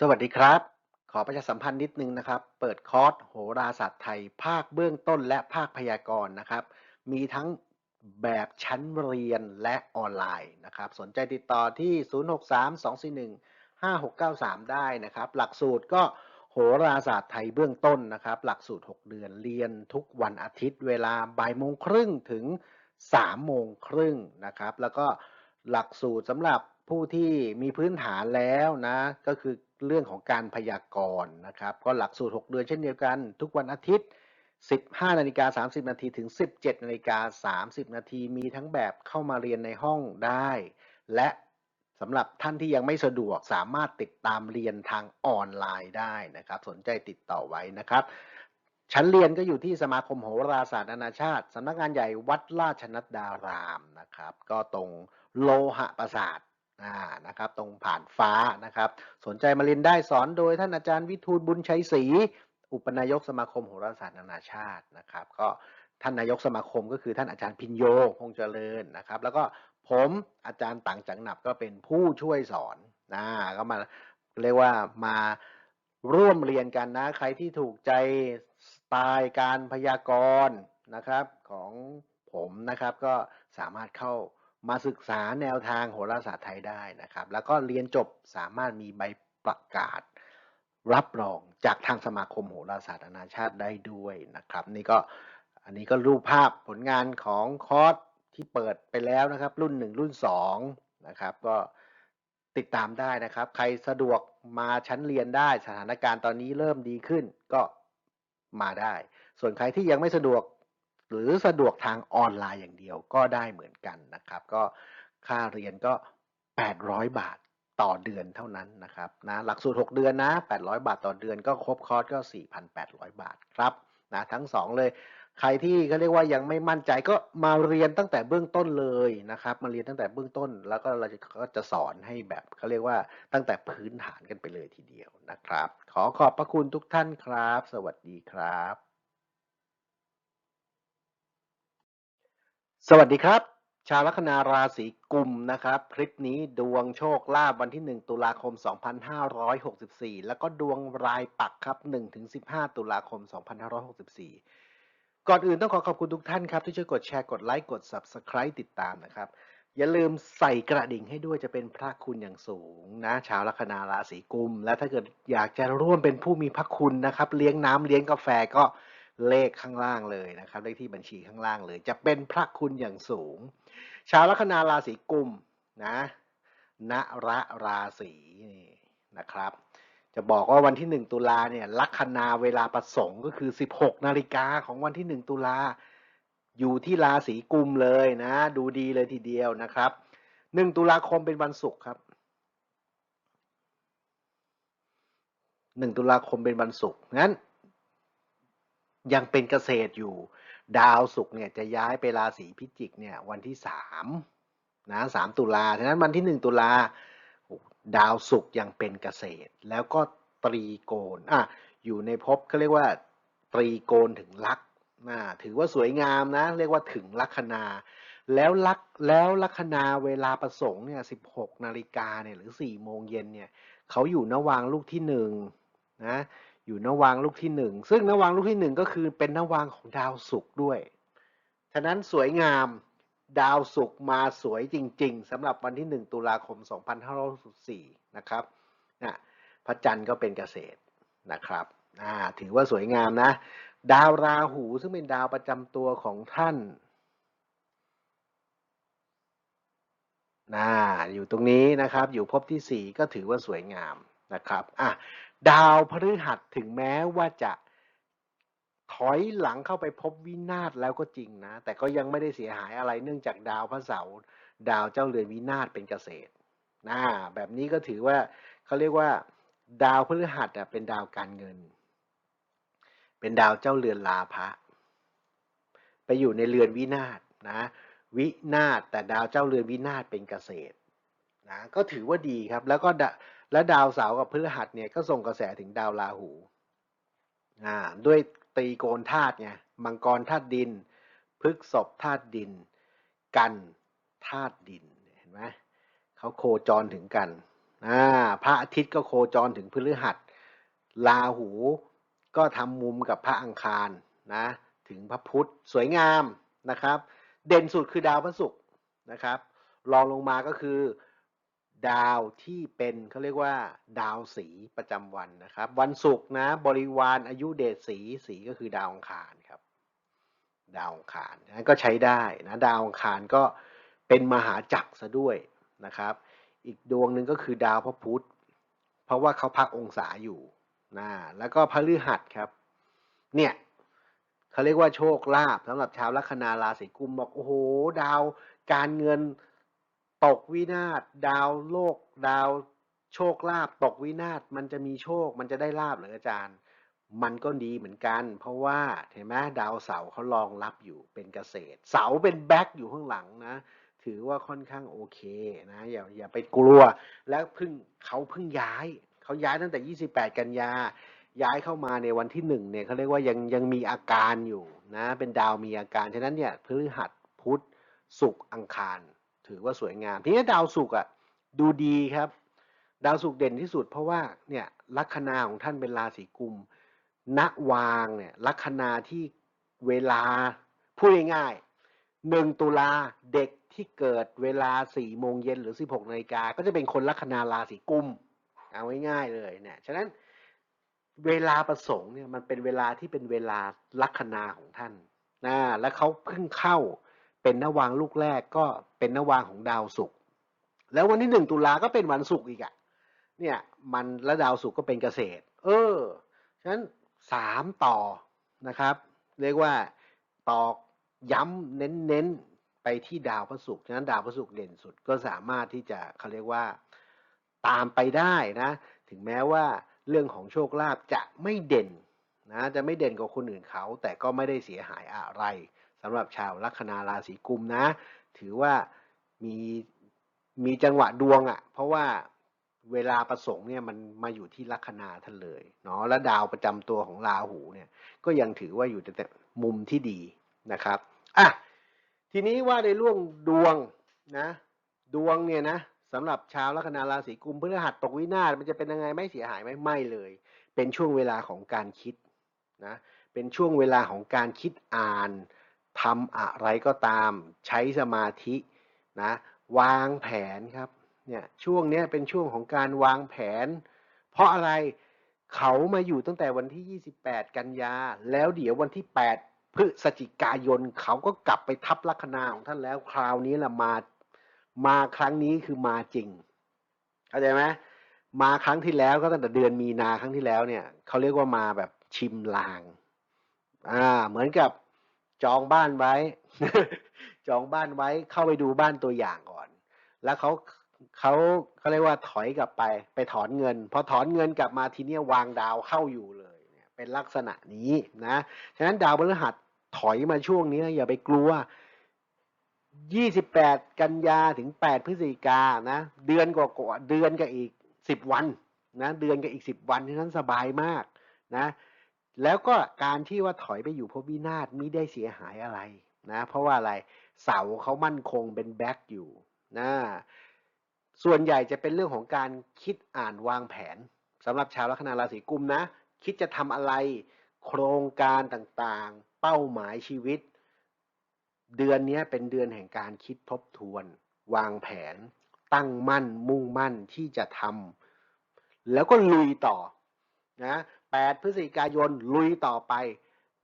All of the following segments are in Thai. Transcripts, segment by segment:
สวัสดีครับ ขอประชาสัมพันธ์นิดนึงนะครับ เปิดคอร์สโหราศาสตร์ไทย ภาคเบื้องต้นและภาคพยากรณ์นะครับ มีทั้งแบบชั้นเรียนและออนไลน์นะครับ สนใจติดต่อที่ 0632415693 ได้นะครับ หลักสูตรก็โหราศาสตร์ไทยเบื้องต้นนะครับ หลักสูตร 6 เดือนเรียนทุกวันอาทิตย์เวลาบ่ายโมงครึ่งถึง3โมงครึ่งนะครับ แล้วก็หลักสูตรสำหรับผู้ที่มีพื้นฐานแล้วนะ ก็คือ เรื่องของการพยากรณ์นะครับก็หลักสูตร 6 เดือนเช่นเดียวกัน ทุกวันอาทิตย์ 15นาฬิกา30นาทีถึง 17นาฬิกา30นาทีมีทั้งแบบเข้ามาเรียนในห้องได้ และสำหรับท่านที่ยังไม่สะดวกสามารถติดตามเรียนทางออนไลน์ได้นะครับ สนใจติดต่อไว้นะครับ ชั้นเรียนก็อยู่ที่สมาคมโหราศาสตร์นานาชาติสำนักงานใหญ่วัดราชนัดดารามนะครับ ก็ตรงโลหะประสาท อ่านะครับตรงผ่านฟ้านะครับ สนใจมาเรียนได้สอนโดยท่านอาจารย์วิทูลบุญชัยศรีอุปนายกสมาคมโหราศาสตร์นานาชาตินะครับ ก็ท่านนายกสมาคมก็คือท่านอาจารย์พินโยคงเจริญนะครับ แล้วก็ผมอาจารย์ต่างจังหนับก็เป็นผู้ช่วยสอนนะก็มาเรียกว่ามาร่วมเรียนกันนะ ใครที่ถูกใจสไตล์การพยากรณ์นะครับของผมนะครับก็สามารถเข้า มาศึกษาแนวทางโหราศาสตร์ไทยได้นะครับ แล้วก็เรียนจบสามารถมีใบประกาศ รับรองจากทางสมาคมโหราศาสตร์นานาชาติได้ด้วยนะครับ นี่ก็อันนี้ก็รูปภาพผลงานของคอร์สที่เปิดไปแล้วนะครับ รุ่น 1 รุ่น2นะครับก็ติดตามได้นะครับ ใครสะดวกมาชั้นเรียนได้สถานการณ์ตอนนี้เริ่มดีขึ้นก็มาได้ ส่วนใครที่ยังไม่สะดวก หรือสะดวกทางออนไลน์อย่างเดียวก็ได้เหมือนกันนะครับ ก็ค่าเรียนก็ 800 บาทต่อเดือนเท่านั้นนะครับนะหลักสูตร 6 เดือนนะ 800 บาทต่อเดือนก็ครบคอร์สก็ 4,800 บาทครับนะทั้ง 2 เลยใครที่เขาเรียกว่ายังไม่มั่นใจก็มาเรียนตั้งแต่เบื้องต้นเลยนะครับ มาเรียนตั้งแต่เบื้องต้น แล้วก็เราจะก็จะสอนให้แบบเขาเรียกว่าตั้งแต่พื้นฐานกันไปเลยทีเดียวนะครับ ขอขอบพระคุณทุกท่านครับ สวัสดีครับ สวัสดีครับ ชาวลัคนาราศีกุมนะครับ คลิปนี้ดวงโชคลาภวันที่ 1 ตุลาคม 2564 แล้วก็ดวงรายปักครับ 1-15 ตุลาคม 2564 ก่อนอื่นต้องขอขอบคุณทุกท่านครับ ที่ช่วยกดแชร์กดไลค์กด Subscribe ติดตามนะครับ อย่าลืมใส่กระดิ่งให้ด้วยจะเป็นพระคุณอย่างสูงนะ ชาวลัคนาราศีกุม และถ้าเกิดอยากจะร่วมเป็นผู้มีพระคุณนะครับ เลี้ยงน้ำเลี้ยงกาแฟก็ เลขข้างล่างเลยนะครับ เลขที่บัญชีข้างล่างเลย จะเป็นพระคุณอย่างสูง ชาวลัคนาราศีกุมนะณระราศีนี่นะครับ จะบอกว่าวันที่ 1 ตุลาเนี่ยลัคนาเวลาประสงค์ก็คือ 16 นาฬิกาของวันที่ 1 ตุลาอยู่ที่ราศีกุมเลยนะ ดูดีเลยทีเดียวนะครับ 1 ตุลาคมเป็นวันศุกร์ครับ 1 ตุลาคมเป็นวันศุกร์งั้น ยังเป็นเกษตรอยู่ ดาวศุกร์เนี่ยจะย้ายไปราศีพิจิกเนี่ยวันที่สามนะสามตุลาฉะนั้นวันที่หนึ่งตุลาดาวศุกร์ยังเป็นเกษตร แล้วก็ตรีโกณอะอยู่ในภพเขาเรียกว่าตรีโกณถึงลักนะถือว่าสวยงามนะ เรียกว่าถึงลัคนา แล้วลักแล้วลัคนาเวลาประสงค์เนี่ยสิบหกนาฬิกาเนี่ยหรือสี่โมงเย็นเนี่ยเขาอยู่นวางลูกที่หนึ่งนะ อยู่นวางลูกที่หนึ่งซึ่งนวางลูกที่หนึ่งก็คือเป็นนวางของดาวศุกร์ด้วย ฉะนั้นสวยงามดาวศุกร์มาสวยจริง ๆสำหรับวันที่ 1 ตุลาคม 2564นะครับนะพระจันทร์ก็เป็นเกษตรนะครับอ่าถือว่าสวยงามนะ ดาวราหูซึ่งเป็นดาวประจำตัวของท่านนะอยู่ตรงนี้นะครับ อยู่ภพที่ 4 ก็ถือว่าสวยงามนะครับอะ ดาวพฤหัสถึงแม้ว่าจะถอยหลังเข้าไปพบวินาศแล้วก็จริงนะ แต่ก็ยังไม่ได้เสียหายอะไรเนื่องจากดาวพระเสาร์ดาวเจ้าเรือนวินาศเป็นเกษตรนะแบบนี้ก็ถือว่าเขาเรียกว่า ดาวพฤหัสอะเป็นดาวการเงิน เป็นดาวเจ้าเรือนลาภะไปอยู่ในเรือนวินาศนะวินาศแต่ดาวเจ้าเรือนวินาศเป็นเกษตรนะก็ถือว่าดีครับ แล้วก็ และดาวเสาร์กับพฤหัสเนี่ยก็ส่งกระแสถึงดาวราหูอ่าด้วยตีโกนธาตุไงมังกรธาตุดินพฤกษบธาตุดิน กันธาตุดินเห็นไหมเขาโคจรถึงกันอ่าพระอาทิตย์ก็โคจรถึงพฤหัสราหูก็ทำมุมกับพระอังคารนะถึงพระพุธสวยงามนะครับ เด่นสุดคือดาวพระศุกร์นะครับรองลงมาก็คือ ดาวที่เป็นเขาเรียกว่า ดาวสีประจำวันนะครับ วันศุกร์นะ บริวารอายุเดชสีสีก็คือดาวอังคารครับ ดาวอังคารนะก็ใช้ได้นะดาวอังคารก็เป็นมหาจักรซะด้วยนะครับ อีกดวงหนึ่งก็คือดาวพระพุธ เพราะว่าเขาพักองศาอยู่นะแล้วก็พฤหัสครับ เนี่ยเขาเรียกว่าโชคลาภสำหรับชาวลัคนาราศีกุมบอกโอ้โห ดาวการเงิน ตกวินาศดาวโลก ดาวโชคลาภตกวินาศมันจะมีโชคมันจะได้ลาบเหรืออาจารย์ มันก็ดีเหมือนกัน เพราะว่าเห็นไหมดาวเสาเขารองรับอยู่เป็นเกษตร เสาเป็นแบ็คอยู่ข้างหลังนะ ถือว่าค่อนข้างโอเคนะอย่าอย่าไปกลัวแล้วเพิ่งเขาเพิ่งย้ายเขาย้ายตั้งแต่ 28 กันยาย้ายเข้ามาในวันที่หนึ่งเนี่ยเขาเรียกว่ายังยังมีอาการอยู่นะเป็นดาวมีอาการ ฉะนั้นเนี่ยพฤหัสพุธศุกร์อังคาร ถือว่าสวยงามทีนี้ดาวศุกร์อะดูดีครับ ดาวศุกร์เด่นที่สุด เพราะว่าเนี่ยลัคนาของท่านเป็นราศีกุมณวางเนี่ยลัคนาที่เวลาพูดง่ายๆหนึ่งตุลาเด็กที่เกิดเวลาสี่โมงเย็นหรือสิบหกนาฬิกาก็จะเป็นคนลัคนาราศีกุมเอาง่ายๆเลยเนี่ยฉะนั้นเวลาประสงค์เนี่ยมันเป็นเวลาที่เป็นเวลาลัคนาของท่านนะและเขาเพิ่งเข้า เป็นนวางลูกแรกก็เป็นนวางของดาวศุกร์แล้ววันที่หนึ่งตุลาก็เป็นวันศุกร์อีกอะเนี่ยมันและดาวศุกร์ก็เป็นเกษตร เออฉะนั้นสามต่อนะครับ เรียกว่าตอกย้ำเน้นๆไปที่ดาวพระศุกร์ฉะนั้นดาวพระศุกร์เด่นสุดก็สามารถที่จะเขาเรียกว่าตามไปได้นะ ถึงแม้ว่าเรื่องของโชคลาภจะไม่เด่นนะจะไม่เด่นกว่าคนอื่นเขา แต่ก็ไม่ได้เสียหายอะไร สำหรับชาวลัคนาราศีกุมนะ ถือว่ามีมีจังหวะดวงอะ่ะ เพราะว่าเวลาประสงค์เนี่ยมันมาอยู่ที่ลัคนาท่านเลยเนาะและดาวประจำตัวของราหูเนี่ย ก็ยังถือว่าอยู่แต่มุมที่ดีนะครับอะทีนี้ว่าในเรื่องดวงนะดวงเนี่ยนะสำหรับชาวลัคนาราศีกุมพฤหัสตกวินาศมันจะเป็นยังไงไม่เสียหายไหมไม่เลย เป็นช่วงเวลาของการคิดนะเป็นช่วงเวลาของการคิดอ่าน ทำอะไรก็ตามใช้สมาธินะวางแผนครับเนี่ยช่วงนี้เป็นช่วงของการวางแผน เพราะอะไรเขามาอยู่ตั้งแต่วันที่ 28 กันยา แล้วเดี๋ยววันที่ 8 พฤศจิกายน เขาก็กลับไปทับลัคนาของท่านแล้วคราวนี้แหละมามาครั้งนี้คือมาจริงเข้าใจไหมมาครั้งที่แล้วก็ตั้งแต่เดือนมีนาครั้งที่แล้วเนี่ยเขาเรียกว่ามาแบบชิมลางอ่าเหมือนกับ จองบ้านไว้ จองบ้านไว้เข้าไปดูบ้านตัวอย่างก่อน แล้วเขาเขาเขาเรียกว่าถอยกลับไป ไปถอนเงิน พอถอนเงินกลับมาทีเนี้ยวางดาวเข้าอยู่เลยเป็นลักษณะนี้นะฉะนั้นดาวพฤหัสถอยมาช่วงนี้อย่าไปกลัว 28 กันยาถึง 8 พฤศจิกานะเดือนกว่าเดือนกับอีก 10 วันนะเดือนกับอีก 10 วันที่นั้นสบายมากนะ แล้วก็การที่ว่าถอยไปอยู่พบวินาศไม่ได้เสียหายอะไรนะเพราะว่าอะไรเสาเขามั่นคงเป็นแบ็กอยู่นะส่วนใหญ่จะเป็นเรื่องของการคิดอ่านวางแผนสำหรับชาวลัคนาราศีกุมนะ คิดจะทำอะไรโครงการต่างๆ เป้าหมายชีวิต เดือนนี้เป็นเดือนแห่งการคิดทบทวน วางแผน ตั้งมั่นมุ่งมั่นที่จะทำแล้วก็ลุยต่อนะ 8 พฤศจิกายนลุยต่อไป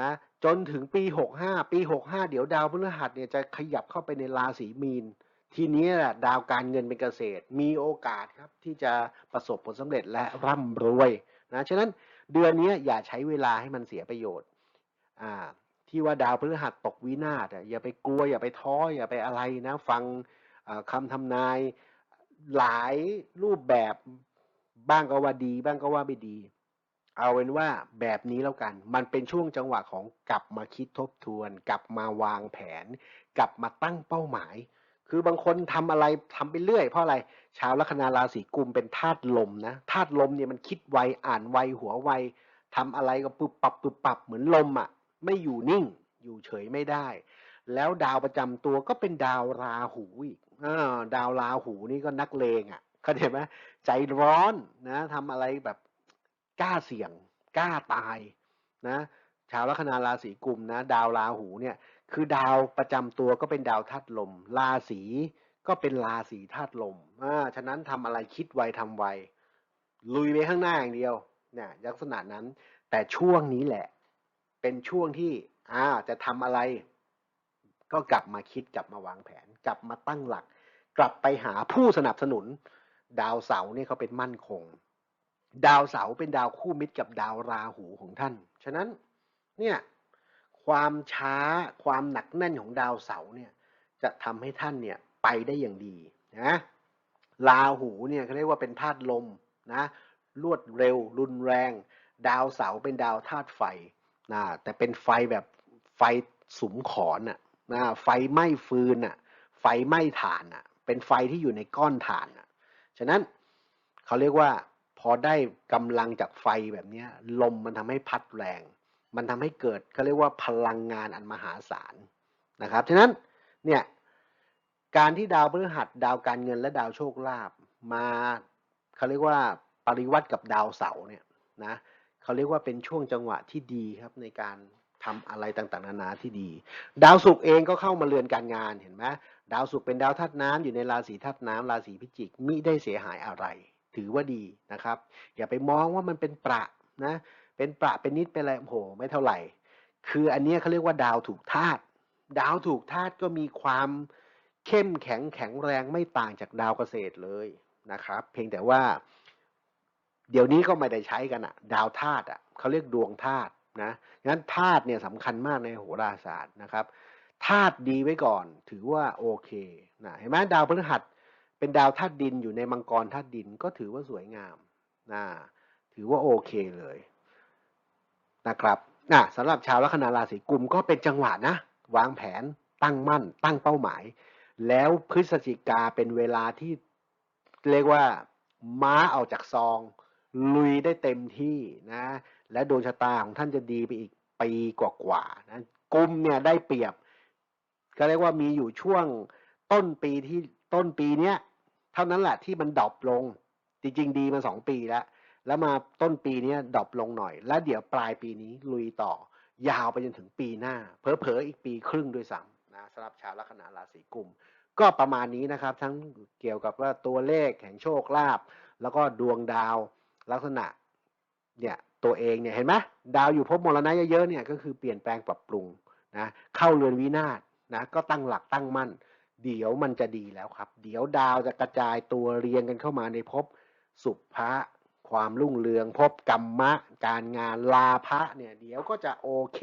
นะจนถึงปี 65 ปี 65 เดี๋ยวดาวพฤหัสเนี่ยจะขยับเข้าไปในราศีมีน ทีนี้แหละดาวการเงินเป็นเกษตร มีโอกาสครับที่จะประสบผลสำเร็จและร่ำรวยนะฉะนั้นเดือนนี้อย่าใช้เวลาให้มันเสียประโยชน์อ่าที่ว่าดาวพฤหัสตกวินาศอย่าไปกลัวอย่าไปท้ออย่าไปอะไรนะฟังคำทำนายหลายรูปแบบบ้างก็ว่าดี บ้างก็ว่าไม่ดี เอาเป็นว่าแบบนี้แล้วกัน มันเป็นช่วงจังหวะของกลับมาคิดทบทวน กลับมาวางแผน กลับมาตั้งเป้าหมาย คือบางคนทำอะไรทำไปเรื่อย เพราะอะไร ชาวลัคนาราศีกุมเป็นธาตุลมนะ ธาตุลมเนี่ยมันคิดไว อ่านไว หัวไวทำอะไรก็ปุบปับปุบปับเหมือนลมอะ ไม่อยู่นิ่ง อยู่เฉยไม่ได้ แล้วดาวประจำตัวก็เป็นดาวราหูอีกอดาวราหูนี่ก็นักเลงอะเข้าใจไหมใจร้อนนะทำอะไรแบบ กล้าเสี่ยง กล้าตายนะชาวลัคนาราศีกุมนะดาวราหูเนี่ยคือดาวประจำตัวก็เป็นดาวธาตุลม ราศีก็เป็นราศีธาตุลมอ่าฉะนั้นทำอะไรคิดไวทำไวลุยไปข้างหน้าอย่างเดียวเนี่ยลักษณะนั้น แต่ช่วงนี้แหละ เป็นช่วงที่อ่าจะทำอะไร ก็กลับมาคิดกลับมาวางแผน กลับมาตั้งหลัก กลับไปหาผู้สนับสนุน ดาวเสาเนี่ยเขาเป็นมั่นคง ดาวเสาร์เป็นดาวคู่มิตรกับดาวราหูของท่าน ฉะนั้นเนี่ยความช้าความหนักแน่นของดาวเสาร์เนี่ยจะทำให้ท่านเนี่ยไปได้อย่างดีนะราหูเนี่ยเขาเรียกว่าเป็นธาตุลมนะรวดเร็ว รุนแรง ดาวเสาร์เป็นดาวธาตุไฟนะแต่เป็นไฟแบบไฟสุมขอนน่ะนะไฟไหม้ฟืนน่ะไฟไหม้ถ่านน่ะเป็นไฟที่อยู่ในก้อนถ่านน่ะฉะนั้นเขาเรียกว่า อได้กำลังจากไฟแบบเนี้ยลมมันทำให้พัดแรง มันทำให้เกิดเขาเรียกว่าพลังงานอันมหาศาลนะครับฉะนั้นเนี่ยการที่ดาวพฤหัสดาวการเงินและดาวโชคลาภมาเขาเรียกว่าปริวัติกับดาวเสาเนี่ยนะเขาเรียกว่าเป็นช่วงจังหวะที่ดีครับในการทำอะไรต่างๆนานาที่ดี ดาวศุกร์เองก็เข้ามาเรือนการงานเห็นไหมดาวศุกร์เป็นดาวธาตุน้ำอยู่ในราศีธาตุน้ำราศีพิจิกมิได้เสียหายอะไร ถือว่าดีนะครับ อย่าไปมองว่ามันเป็นประนะเป็นประเป็นนิดเป็นอะไรโอ้โหไม่เท่าไหร่ คืออันนี้เขาเรียกว่าดาวถูกธาตุดาวถูกธาตุก็มีความเข้มแข็งแข็งแรงไม่ต่างจากดาวเกษตรเลยนะครับ เพียงแต่ว่า เดี๋ยวนี้ก็ไม่ได้ใช้กันอะดาวธาตุอะเขาเรียกดวงธาตุนะงั้นธาตุเนี่ยสำคัญมากในโหราศาสตร์นะครับธาตุดีไว้ก่อน ถือว่าโอเคนะเห็นไหมดาวพฤหัส เป็นดาวธาตุดินอยู่ในมังกรธาตุดินก็ถือว่าสวยงามนะถือว่าโอเคเลยนะครับนะสำหรับชาวลัคนาราศีกุมก็เป็นจังหวะนะ วางแผนตั้งมั่น ตั้งเป้าหมาย แล้วพฤศจิกาเป็นเวลาที่เรียกว่าม้าออกจากซอง ลุยได้เต็มที่นะ และดวงชะตาของท่านจะดีไปอีกปีกว่าๆนะกุมเนี่ยได้เปรียบ ก็เรียกว่ามีอยู่ช่วงต้นปีที่ ต้นปีเนี้ยเท่านั้นแหละที่มันดรอปลง จริง ๆ ดีมาสองปีแล้ว แล้วมาต้นปีเนี้ยดรอปลงหน่อย แล้วเดี๋ยวปลายปีนี้ลุยต่อ ยาวไปจนถึงปีหน้าเผลอๆอีกปีครึ่งด้วยซ้ำนะสำหรับชาวลัคนาราศีกุม ก็ประมาณนี้นะครับ ทั้งเกี่ยวกับว่าตัวเลขแห่งโชคลาภแล้วก็ดวงดาวลักษณะเนี่ยตัวเองเนี่ยเห็นไหมดาวอยู่ภพมรณะเยอะๆเนี่ยก็คือเปลี่ยนแปลงปรับปรุงนะเข้าเรือนวินาศนะก็ตั้งหลักตั้งมั่น เดี๋ยวมันจะดีแล้วครับ เดี๋ยวดาวจะกระจายตัวเรียงกันเข้ามาในภพสุภะความรุ่งเรืองภพกรรมะ การงานลาภะเนี่ย เดี๋ยวก็จะโอเค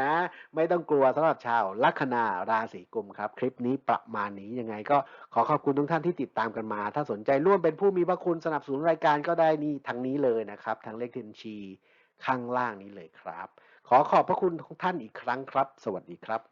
นะ ไม่ต้องกลัวสำหรับชาวลัคนาราศีกุมครับ คลิปนี้ประมาณนี้ยังไงก็ขอขอบคุณทุกท่านที่ติดตามกันมา ถ้าสนใจร่วมเป็นผู้มีพระคุณสนับสนุนรายการก็ได้นี่ทางนี้เลยนะครับ ทางเลขบัญชีข้างล่างนี้เลยครับ ขอขอบพระคุณทุกท่านอีกครั้งครับ สวัสดีครับ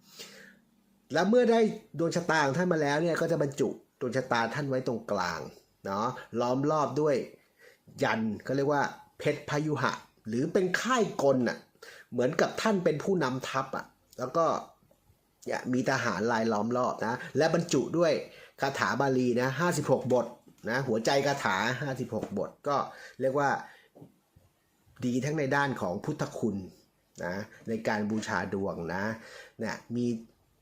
แล้วเมื่อได้ดวงชะตาของท่านมาแล้วเนี่ยก็จะบรรจุดวงชะตาท่านไว้ตรงกลางเนาะล้อมรอบด้วยยันเขาเรียกว่าเพชรพยุหะ หรือเป็นค่ายกลน่ะเหมือนกับท่านเป็นผู้นำทัพอะแล้วก็เนี่ยมีทหารลายล้อมรอบนะและบรรจุด้วยคาถาบาลีนะ56 บทนะหัวใจคาถา 56 บทก็เรียกว่าดีทั้งในด้านของพุทธคุณนะในการบูชาดวงนะเนี่ยมี